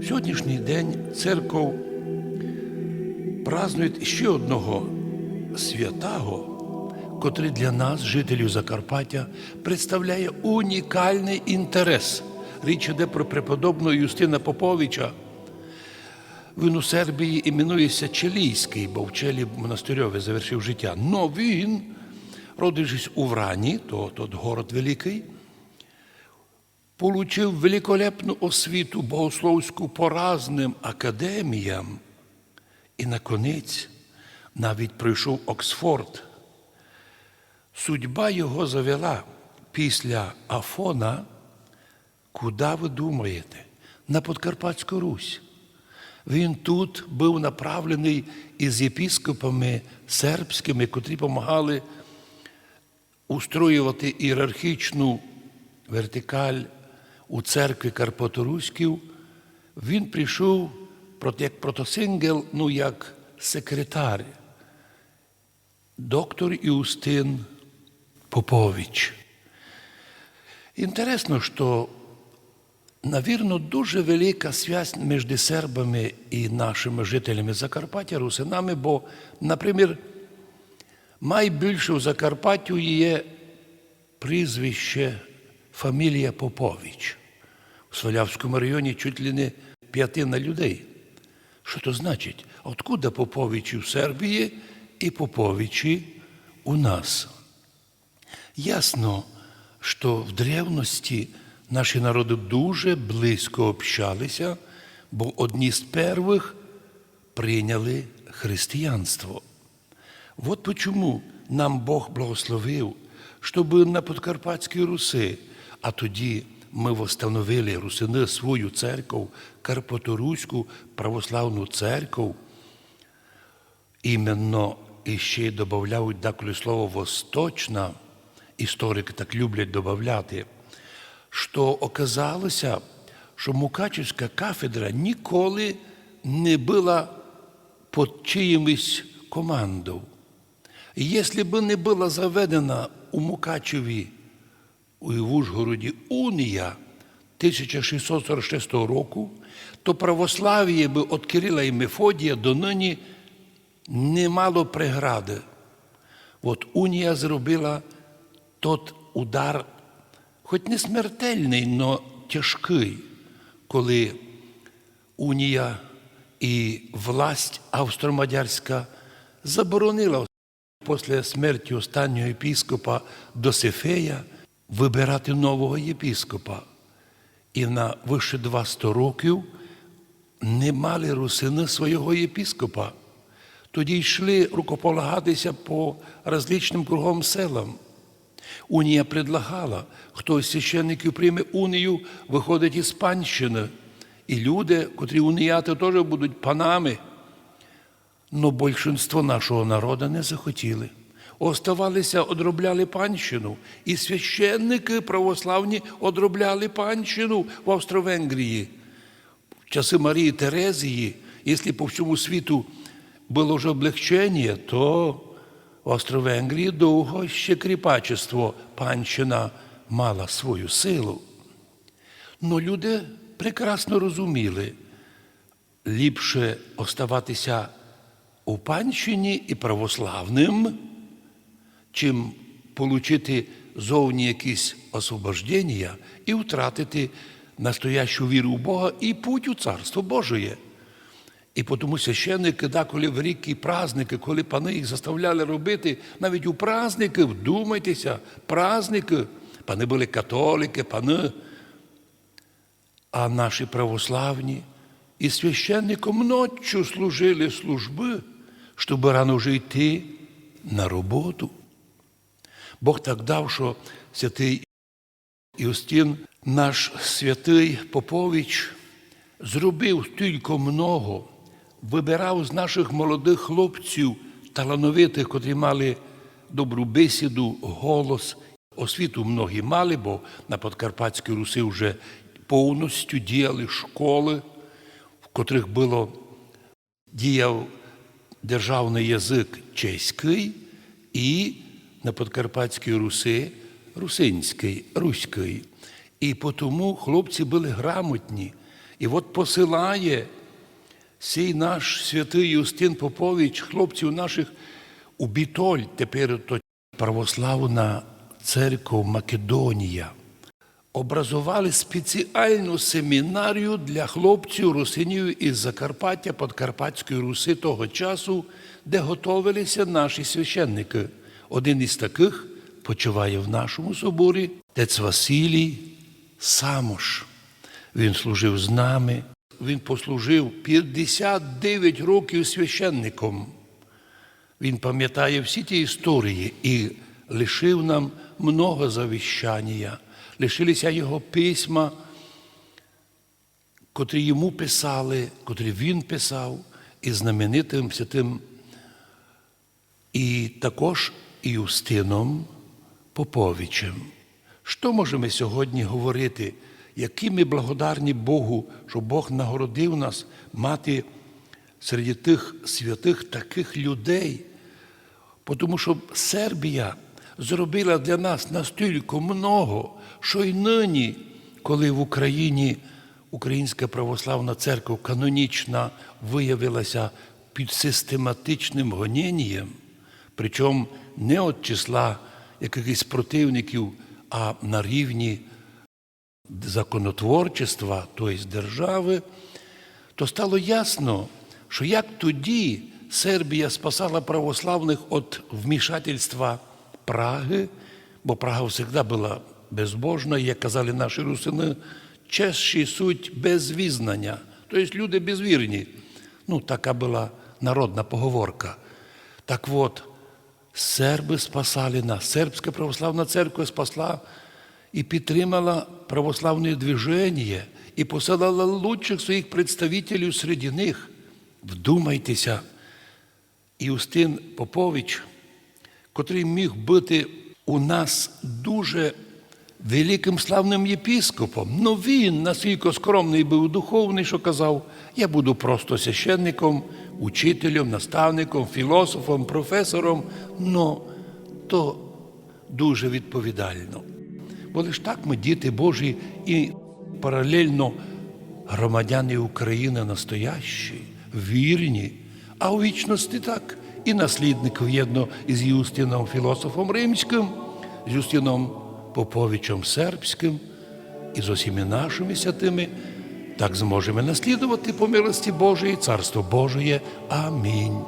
В сьогоднішній день церков празнує ще одного святого, котрий для нас, жителів Закарпаття, представляє унікальний інтерес. Річ іде про преподобного Юстина Поповича. Він у Сербії іменується Челійський, бо в Челі монастирьові завершив життя. Но він, родившись у Врані, то тот город великий, получив великолепну освіту богословську по разним академіям і, наконець, навіть пройшов Оксфорд. Судьба його завела після Афона, куди ви думаєте? На Подкарпатську Русь. Він тут був направлений із єпіскопами сербськими, котрі допомагали устроювати ієрархічну вертикаль у церкві Карпаторуськів. Він прийшов як протосингел, ну як секретар, доктор Юстин Попович. Інтересно, що Навірно, дуже велика связь між сербами і нашими жителями Закарпаття, русинами, бо, наприклад, найбільше у Закарпаттю є прізвище фамілія Попович. У Свалявському районі чуть ли не п'ятина людей. Що то значить? Откуда Поповичі в Сербії і Поповичі у нас? Ясно, що в древності наші народи дуже близько общалися, бо одні з перших прийняли християнство. От почому нам Бог благословив, щоб на Подкарпатській Руси, а тоді ми встановили русини свою церкву, Карпаторуську православну церкву, іменно і ще й додають деколи слово восточна, історики так люблять додати, що оказалося, що Мукачівська кафедра ніколи не була під чиїмось командою. І якщо б не була заведена у Мукачеві у Ужгороді унія 1646 року, то православ'я би від Кирила і Мефодія до нині не мало прегради. От унія зробила тот удар, хоч не смертельний, але тяжкий, коли унія і власть австромадярська заборонила після смерті останнього єпіскопа Досифея вибирати нового єпіскопа. І на вище 200 років не мали русини свого єпіскопа. Тоді йшли рукополагатися по различним кругом селам. Унія предлагала, хто з священників прийме унію, виходить із панщини. І люди, котрі уніяти, теж будуть панами. Но більшинство нашого народу не захотіли. Оставалися, одробляли панщину. І священники православні одробляли панщину в Австро-Венгрії. В часи Марії Терезії, якщо по всьому світу було вже облегчення, то в Австро-Венгрії довго ще кріпачество панщина мала свою силу. Но люди прекрасно розуміли, ліпше оставатися у панщині і православним, чим отримати зовні якісь освобождення і втратити настоящу віру в Бога і путь у Царство Божие. І тому священники, деколи в рік і праздники, коли пани їх заставляли робити, навіть у праздники, вдумайтеся, праздники, пани були католики, пани, а наші православні і священником ночі служили служби, щоб рано вже йти на роботу. Бог так дав, що святий Іустін, наш святий Попович, зробив стільки много, вибирав з наших молодих хлопців, талановитих, котрі мали добру бесіду, голос. Освіту многі мали, бо на Подкарпатській Руси вже повністю діяли школи, в котрих було діяв державний язик чеський і на Подкарпатській Руси русинський, руський. І тому хлопці були грамотні. І от посилає сей наш святий Юстин Попович, хлопців наших у Бітоль, тепер то православна церква Македонія. Образували спеціальну семінарію для хлопців русинів із Закарпаття, Подкарпатської Руси того часу, де готовилися наші священники. Один із таких почуває в нашому соборі тець Василій Самош. Він служив з нами. Він послужив 59 років священником. Він пам'ятає всі ті історії і лишив нам много завіщання. Лишилися його письма, котрі йому писали, котрі він писав, і знаменитим святим, і також і Юстином Поповичем. Що можемо сьогодні говорити? Які ми благодарні Богу, що Бог нагородив нас мати серед тих святих таких людей, тому що Сербія зробила для нас настільки много, що й нині, коли в Україні Українська православна церква канонічна виявилася під систематичним гонінням, причому не від числа якихось противників, а на рівні законотворчества, тобто держави, то стало ясно, що як тоді Сербія спасала православних від вмішательства Праги, бо Прага завжди була безбожна, як казали наші русини, чесші суть без візнання, тобто люди безвірні. Ну, така була народна поговорка. Так от, серби спасали нас. Сербська православна церква спасла і підтримала православне движення, і посилала лучших своїх представителів серед них. Вдумайтеся, Юстин Попович, котрий міг бути у нас дуже великим славним єпіскопом. Ну він настільки скромний був духовний, що казав, я буду просто священником, учителем, наставником, філософом, професором, но то дуже відповідально. Бо лиш так ми діти Божі і паралельно громадяни України настоящі, вірні, а у вічності так і наслідник в'єдно із Юстином філософом римським, з Юстином Поповичем сербським і з усіми нашими святими, так зможемо наслідувати по милості Божої, Царство Божої. Амінь.